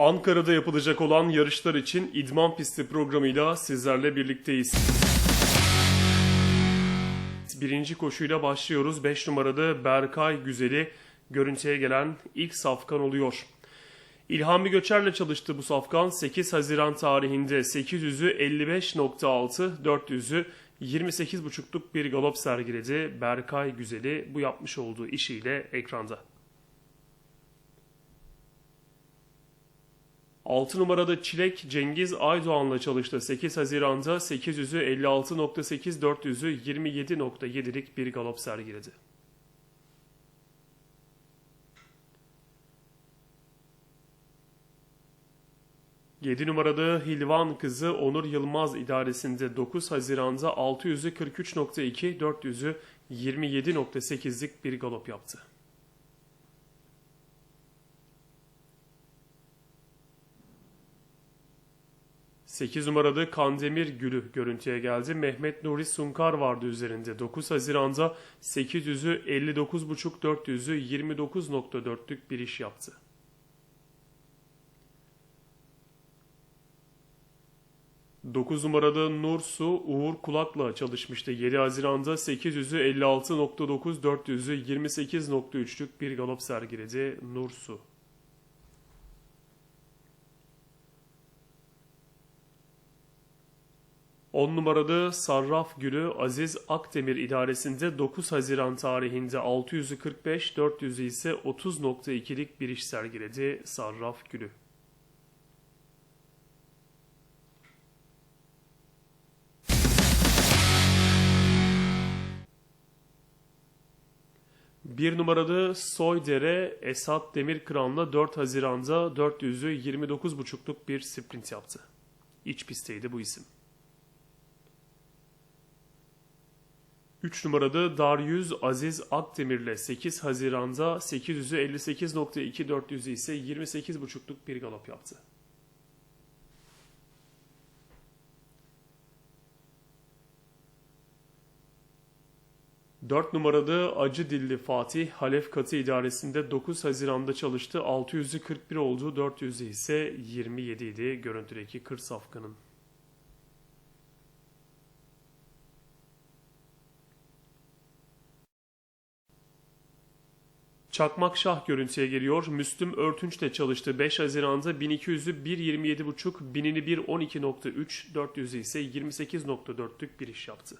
Ankara'da yapılacak olan yarışlar için idman pisti programıyla sizlerle birlikteyiz. Birinci koşuyla başlıyoruz. 5 numarada Berkay Güzeli görüntüye gelen ilk safkan oluyor. İlhami Göçer'le çalıştı bu safkan. 8 Haziran tarihinde 800'ü 55.6, 400'ü 28.5'luk bir galop sergiledi. Berkay Güzeli bu yapmış olduğu işiyle ekranda. 6 numarada Çilek Cengiz Aydoğan'la çalıştı. 8 Haziran'da 800'ü 56.8, 400'ü 27.7'lik bir galop sergiledi. Yedi numarada Hilvan kızı Onur Yılmaz idaresinde 9 Haziran'da 600'ü 43.2, 400'ü 27.8'lik bir galop yaptı. 8 numarada Kandemir Gülü görüntüye geldi. Mehmet Nuri Sunkar vardı üzerinde. 9 Haziran'da 800'ü 59.5 400'ü 29.4'lük bir iş yaptı. Dokuz numarada Nursu Uğur Kulak'la çalışmıştı. 7 Haziran'da 800'ü 56.9 400'ü 28.3'lük bir galop sergiledi Nursu. 10 numarada Sarraf Gülü Aziz Akdemir idaresinde 9 Haziran tarihinde 600'ü 45, 400'ü ise 30.2'lik bir iş sergiledi Sarraf Gülü. Bir numarada Soydere Esat Demirkıran'la 4 Haziran'da 400'ü 29.5'luk bir sprint yaptı. İç pistteydi bu isim. 3 numarada Daryüz Aziz Akdemir'le 8 Haziran'da 800'ü 58.2 400'ü ise 28.5'luk bir galop yaptı. Dört numarada Acı Dilli Fatih Halef Katı idaresinde 9 Haziran'da çalıştı. 600'ü 41 oldu, 400'ü ise 27 idi görüntüdeki kır safkanın. Çakmak Şah görüntüye geliyor. Müslüm Örtünç de çalıştı. 5 Haziran'da 1200'ü 1.27.5, 1000'ini 1.12.3, 400'ü ise 28.4'lük bir iş yaptı.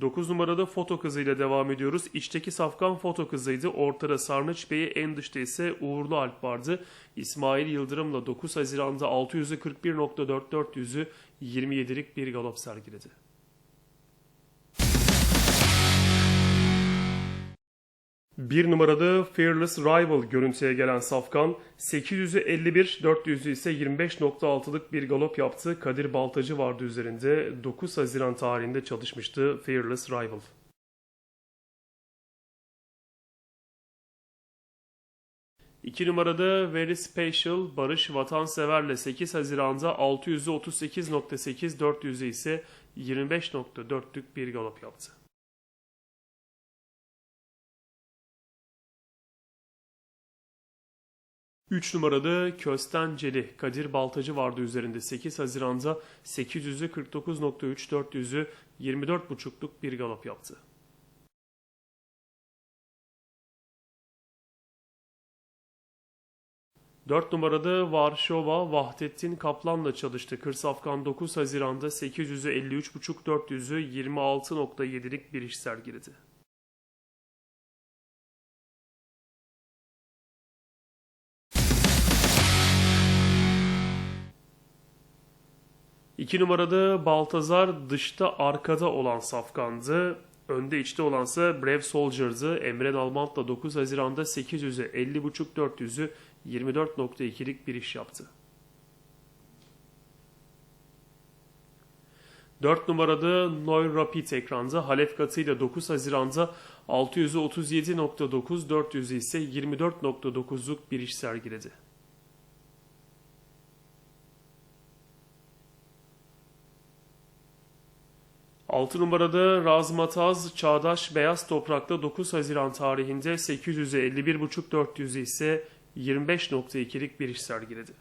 9 numarada foto kızıyla devam ediyoruz. İçteki safkan foto kızıydı. Ortada Sarnıç Bey'i en dışta ise Uğurlu Alp vardı. İsmail Yıldırım'la 9 Haziran'da 600'ü 41.4 400'ü 27'lik bir galop sergiledi. Bir numarada Fearless Rival görüntüye gelen Safkan 800'ü 51, 400'ü ise 25.6'lık bir galop yaptı. Kadir Baltacı vardı üzerinde. 9 Haziran tarihinde çalışmıştı Fearless Rival. İki numarada Very Special Barış Vatansever'le 8 Haziran'da 600'ü 38.8, 400'ü ise 25.4'lük bir galop yaptı. 3 numarada Köstenceli Kadir Baltacı vardı üzerinde 8 Haziran'da 800'ü 49.3 400'ü 24.5'luk bir galop yaptı. Dört numarada Varşova Vahdettin Kaplan'la çalıştı. Kırsafkan 9 Haziran'da 800'ü 53.5 400'ü 26.7'lik bir iş sergiledi. 2 numarada Baltazar dışta arkada olan safkandı. Önde içte olansa Brave Soldier'dı. Emre Nalbant'la 9 Haziran'da 800'ü 50.5 400'ü 24.2'lik bir iş yaptı. 4 numarada Noy Rapid ekranda Halef katıyla 9 Haziran'da 600'ü 37.9 400'ü ise 24.9'luk bir iş sergiledi. 6 numarada Razmataz Çağdaş Beyaz Toprak'ta 9 Haziran tarihinde 800'e 51.5 400'e ise 25.2'lik bir iş sergiledi.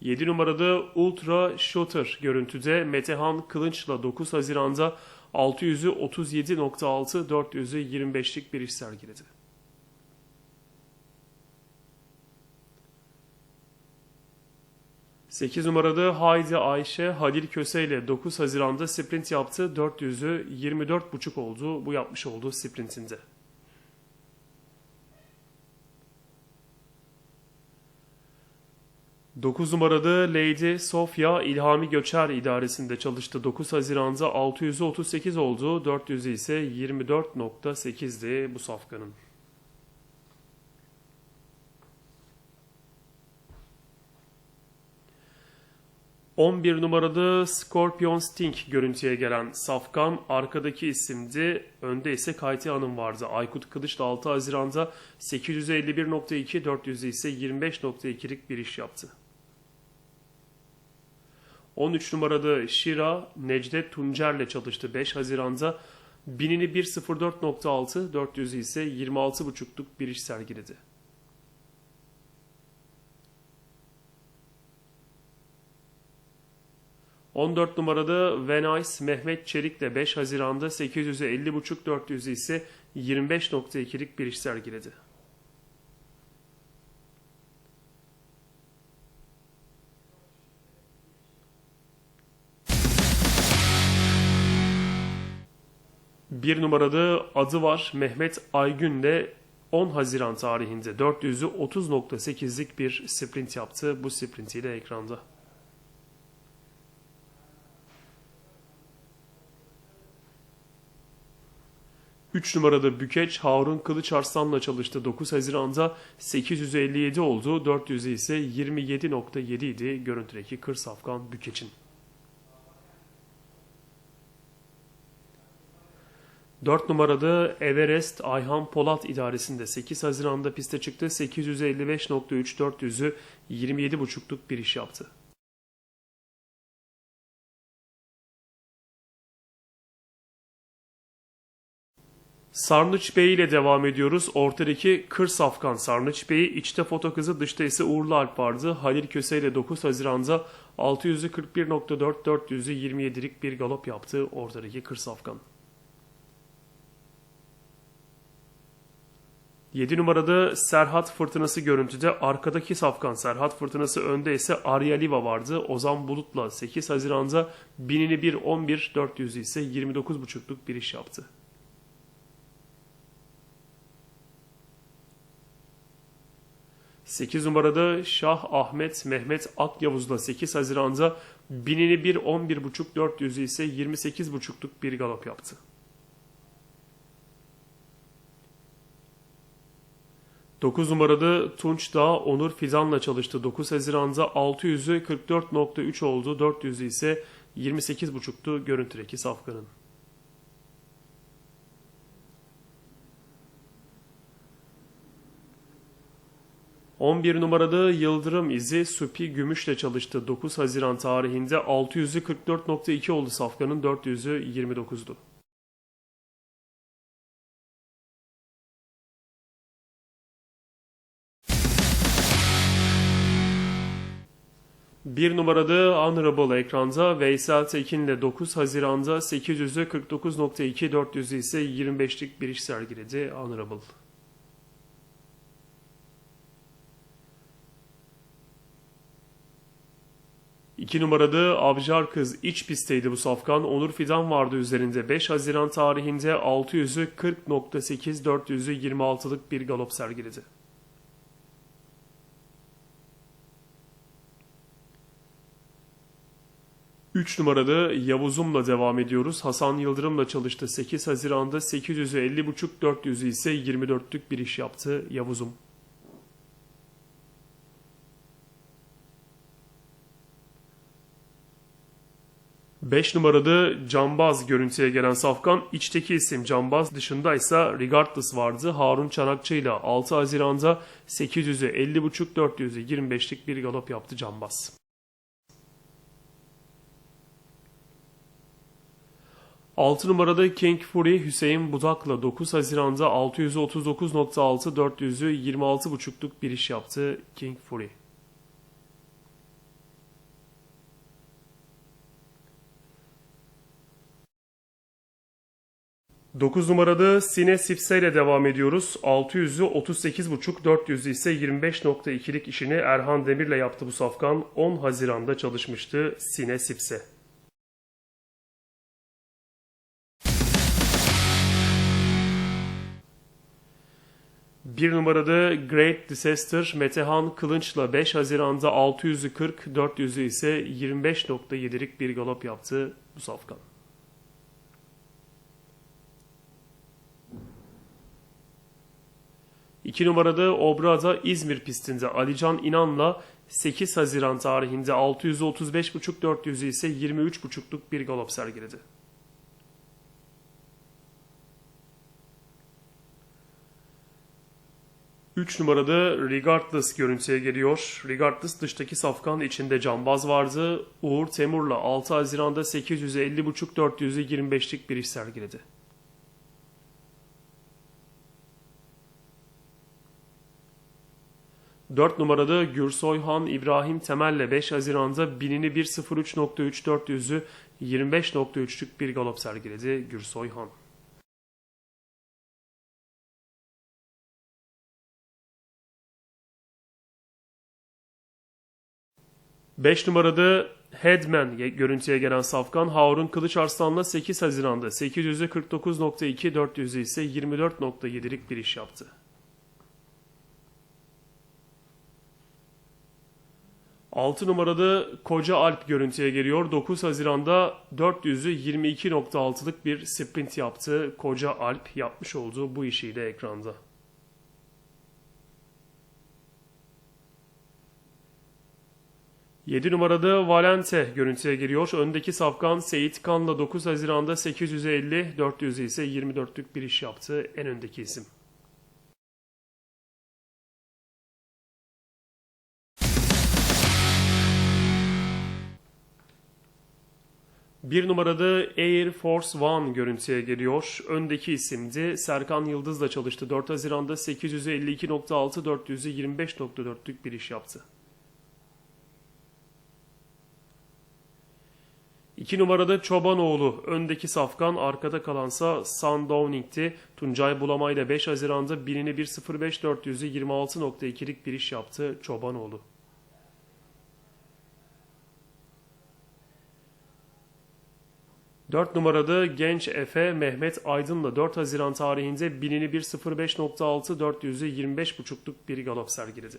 Yedi numarada Ultra Shooter görüntüde Metehan Kılınç'la 9 Haziran'da 600'ü 37.6 400'ü 25'lik bir iş sergiledi. Sekiz numarada Haydi Ayşe Halil Köse ile 9 Haziran'da sprint yaptı. 400'ü 24.5 oldu bu yapmış olduğu sprintinde. Dokuz numarada Lady Sofia İlhami Göçer idaresinde çalıştı. 9 Haziran'da 600'ü 38 oldu. 400'ü ise 24.8'di bu safkanın. 11 numarada Scorpion Sting görüntüye gelen Safkan arkadaki isimdi. Önde ise Kayti Hanım vardı. Aykut Kılıç da 6 Haziran'da 851.2 400'e ise 25.2'lik bir iş yaptı. 13 numarada Şira Necdet Tuncer'le çalıştı 5 Haziran'da. Binini 1.04.6 400'ü ise 26.5'luk bir iş sergiledi. 14 numarada Venice Mehmet Çelik'le 5 Haziran'da 800'e 50.5 400'ü ise 25.2'lik bir iş sergiledi. Bir numarada adı var Mehmet Aygün'le 10 Haziran tarihinde 400'ü 30.8'lik bir sprint yaptı. Bu sprintiyle ekranda. 3 numarada Bükeç Harun Kılıç Arslan'la çalıştı. 9 Haziran'da 857 oldu. 400'ü ise 27.7 idi. Görüntüdeki kır safkan Bükeç'in. 4 numarada Everest Ayhan Polat idaresinde 8 Haziran'da piste çıktı. 855.3 400'ü 27.5'luk bir iş yaptı. Sarnıç Bey ile devam ediyoruz. Ortadaki Kır Safkan Sarnıç Bey'i, içte foto kızı, dışta ise Uğurlu Alp vardı. Halil Köse ile 9 Haziran'da 600'ü 41.4, 400'ü 27'lik bir galop yaptı ortadaki Kır Safkan. 7 numarada Serhat Fırtınası görüntüde arkadaki safkan Serhat Fırtınası önde ise Arya Liva vardı. Ozan Bulut'la 8 Haziran'da binini 1 11 400'ü ise 29.5'luk bir iş yaptı. 8 numarada Şah Ahmet Mehmet Akyavuz'la 8 Haziran'da binini 1 11.5 400'ü ise 28.5'luk bir galop yaptı. Dokuz numarada Tunç Dağ Onur Fidan'la çalıştı. 9 Haziran'da 600'ü 44.3 oldu. 400'ü ise 28.5'tu görüntüdeki safkanın. 11 numarada Yıldırım izi Supi Gümüş'le çalıştı. 9 Haziran tarihinde 600'ü 44.2 oldu Safkan'ın 400'ü 29'du. Bir numarada Honorable ekranda Veysel Tekin'le 9 Haziran'da 800'ü 49.2 400'ü ise 25'lik bir iş sergiledi Honorable. 2 numarada Avcar Kız iç pistteydi bu safkan. Onur Fidan vardı üzerinde. 5 Haziran tarihinde 600'ü 40.8 400'ü 26'lık bir galop sergiledi. Üç numarada Yavuzum'la devam ediyoruz. Hasan Yıldırım'la çalıştı. 8 Haziran'da 800'ü 50.5 400'ü ise 24'lük bir iş yaptı Yavuzum. 5 numarada Cambaz görüntüye gelen Safkan, içteki isim Cambaz dışında ise Regardless vardı. Harun Çanakçı ile 6 Haziran'da 800'ü 50.5 400'ü 25'lik bir galop yaptı Cambaz. Altı numarada King Fury Hüseyin Budak'la 9 Haziran'da 639.6 400'ü 26.5'luk bir iş yaptı King Fury. 9 numarada Sine Sipse ile devam ediyoruz. 600'ü 38.5, 400'ü ise 25.2'lik işini Erhan Demir'le yaptı bu safkan. 10 Haziran'da çalışmıştı Sine Sipse. Bir numarada Great Disaster Metehan Kılınç'la 5 Haziran'da 600'ü 40, 400'ü ise 25.7'lik bir galop yaptı bu safkan. 2 numarada Obra'da İzmir pistinde Alican İnan'la 8 Haziran tarihinde 635.5 400'ü ise 23.5'luk bir galop sergiledi. Üç numarada Regardless görüntüye geliyor. Regardless dıştaki safkan içinde cambaz vardı. Uğur Temur'la 6 Haziran'da 850.5 400'ü 25'lik bir iş sergiledi. 4 numarada Gürsoyhan İbrahim Temel'le 5 Haziran'da binini 1.03.3 400'ü 25.3'lük bir galop sergiledi Gürsoyhan. Beş numarada Headman görüntüye gelen Safkan Harun Kılıç Arslan'la 8 Haziran'da 800'ü 49.2 400'ü ise 24.7'lik bir iş yaptı. 6 numarada Koca Alp görüntüye geliyor. 9 Haziran'da 400'ü 22.6'lık bir sprint yaptı. Koca Alp yapmış olduğu bu işiyle ekranda. Yedi numarada Valente görüntüye giriyor. Öndeki safkan Seyit Kan'la 9 Haziran'da 850, 400 ise 24'lük bir iş yaptı. En öndeki isim. 1 numarada Air Force One görüntüye geliyor. Öndeki isimdi. Serkan Yıldız'la çalıştı. 4 Haziran'da 852.6 400'ü 25.4'lük bir iş yaptı. 2 numarada Çobanoğlu. Öndeki safkan arkada kalansa Sundowning'ti. Tuncay Bulama ile 5 Haziran'da binini 1.05 400'ü 26.2'lik bir iş yaptı Çobanoğlu. 4 numarada genç Efe Mehmet Aydın'la 4 Haziran tarihinde binini 1.05.6 400'ü 25.5'luk bir galop sergiledi.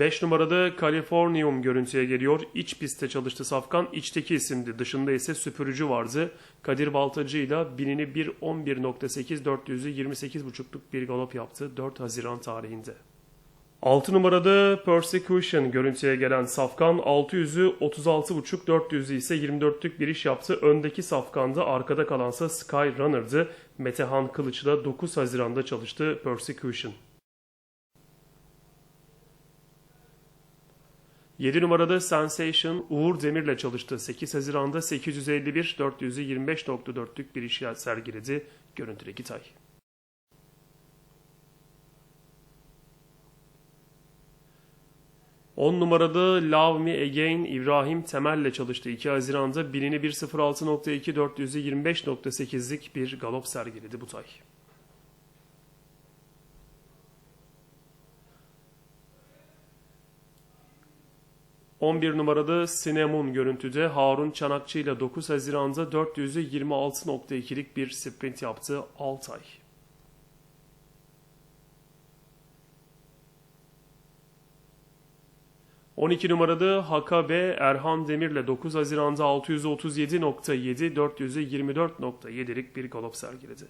Beş numarada Californium görüntüye geliyor. İç pistte çalıştı Safkan. İçteki isimdi. Dışında ise süpürücü vardı. Kadir Baltacı ile binini 1.11.8 400'ü 28.5'luk bir galop yaptı 4 Haziran tarihinde. 6 numarada Persecution görüntüye gelen Safkan 600'ü 36.5 400'ü ise 24'lük bir iş yaptı. Öndeki Safkan'da arkada kalansa Sky Runner'dı. Metehan Kılıç'la 9 Haziran'da çalıştı Persecution. 7 numarada Sensation Uğur Demir'le çalıştı. 8 Haziran'da 851 400'ü 25.4'lük bir iş sergiledi. Görüntüdeki tay. On numarada Love Me Again İbrahim Temel'le çalıştı. 2 Haziran'da birini 1.06.2 400'ü 25.8'lik bir galop sergiledi bu tay. 11 numarada Sinemun görüntüde Harun Çanakçı ile 9 Haziran'da 400'ü 26.2'lik bir sprint yaptı Altay. ...12 numarada Hakabe Erhan Demir'le 9 Haziran'da 637.7, 400'ü 24.7'lik bir galop sergiledi.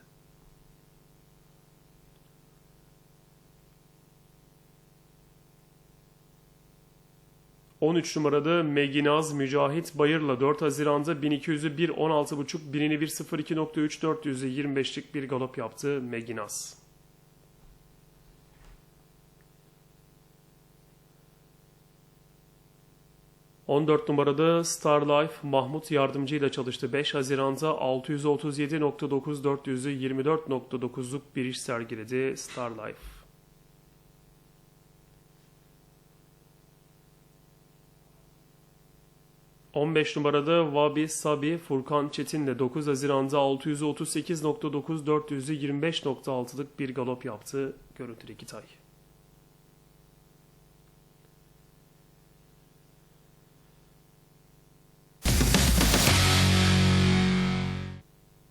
13 numarada Meginaz Mücahit Bayır'la 4 Haziran'da 1200'ü 1.16.5 birini 1.02.3 400'ü 25'lik bir galop yaptı Meginaz. On dört numarada Star Life Mahmut Yardımcı ile çalıştı. 5 Haziran'da 637.9 400'ü 24.9'luk bir iş sergiledi Star Life. 15 numarada Vabi Sabi Furkan Çetin'le 9 Haziran'da 638.9 400'ü 25.6'lık bir galop yaptı. Görüntüdeki Kitay.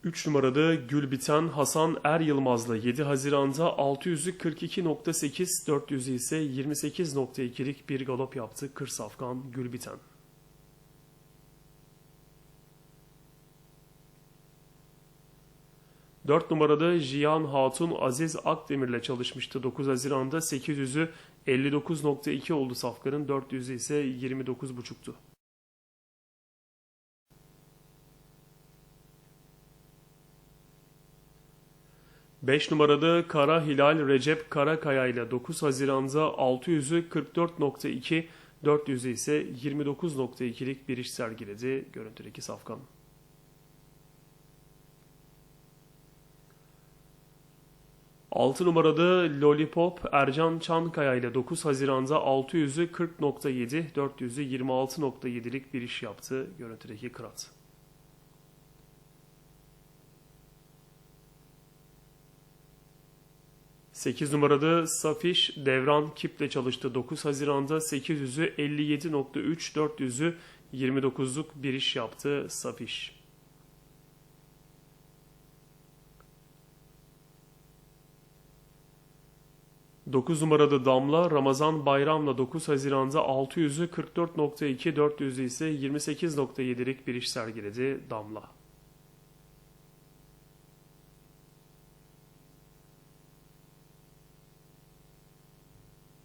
Üç numarada Gülbiten Hasan Er Yılmaz'la 7 Haziran'da 600'ü 42.8 400'ü ise 28.2'lik bir galop yaptı Kır Safkan Gülbiten. 4 numarada Jiyan Hatun Aziz Akdemir'le çalışmıştı. 9 Haziran'da 800'ü 59.2 oldu Safkan'ın 400'ü ise 29.5'tu. Beş numarada Kara Hilal Recep Karakaya ile 9 Haziran'da 600'ü 44.2, 400'ü ise 29.2'lik bir iş sergiledi görüntüdeki Safkan. 6 numarada Lollipop Ercan Çankaya ile 9 Haziran'da 600'ü 40.7, 400'ü 26.7'lik bir iş yaptı görüntüdeki Kırat. Sekiz numarada Safiş Devran Kip'le çalıştı. 9 Haziran'da 800'ü 57.3, 400'ü 29'luk bir iş yaptı Safiş. 9 numarada Damla Ramazan Bayram'la 9 Haziran'da 600'ü 44.2 400'ü ise 28.7'lik bir iş sergiledi Damla.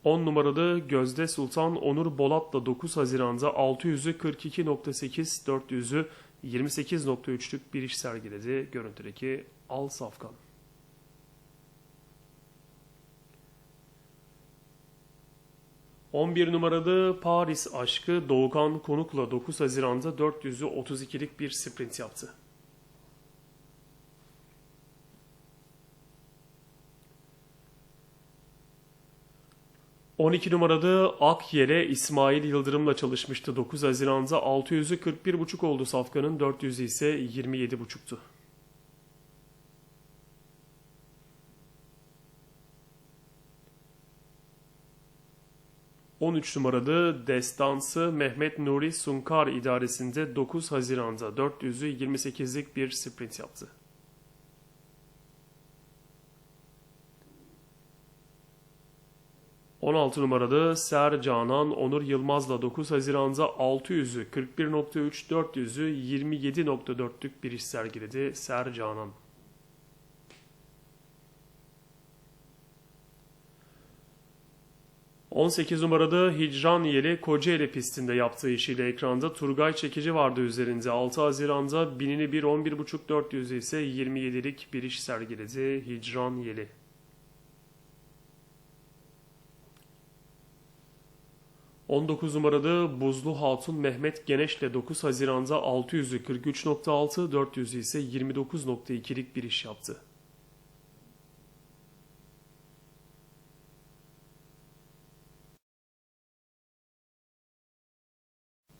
On numarada Gözde Sultan Onur Bolat'la 9 Haziran'da 600'ü 42.8 400'ü 28.3'lük bir iş sergiledi görüntüdeki Al Safkan. 11 numarada Paris aşkı Doğukan Konuk'la 9 Haziran'da 400'ü 32'lik bir sprint yaptı. ...12 numarada Akyel'e İsmail Yıldırım'la çalışmıştı. 9 Haziran'da 600'ü 41.5 oldu Safkan'ın, 400'ü ise 27.5'tu. 13 numaralı Destansı Mehmet Nuri Sunkar idaresinde 9 Haziran'da 400'ü 28'lik bir sprint yaptı. ...16 numarada Ser Canan Onur Yılmaz'la 9 Haziran'da 600'ü 41.3 400'ü 27.4'lük bir iş sergiledi Ser Canan. 18 numarada Hicran Yeli Kocaeli pistinde yaptığı işiyle ekranda Turgay Çekici vardı üzerinde. 6 Haziran'da binini 1 11.5 400 ise 27'lik bir iş sergiledi Hicran Yeli. ...19 numarada Buzlu Hatun Mehmet Geneş'le 9 Haziran'da 600'ü 43.6, 400'ü ise 29.2'lik bir iş yaptı.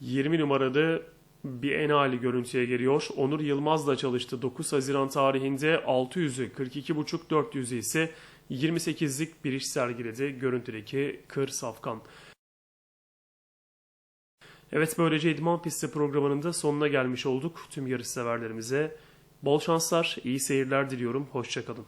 20 numarada bir enali görüntüye geliyor. Onur Yılmaz'la çalıştı. 9 Haziran tarihinde 600'ü 42.5 400'ü ise 28'lik bir iş sergiledi. Görüntüdeki Kır Safkan. Evet böylece İdman Pisti programının da sonuna gelmiş olduk. Tüm yarış severlerimize bol şanslar, iyi seyirler diliyorum. Hoşçakalın.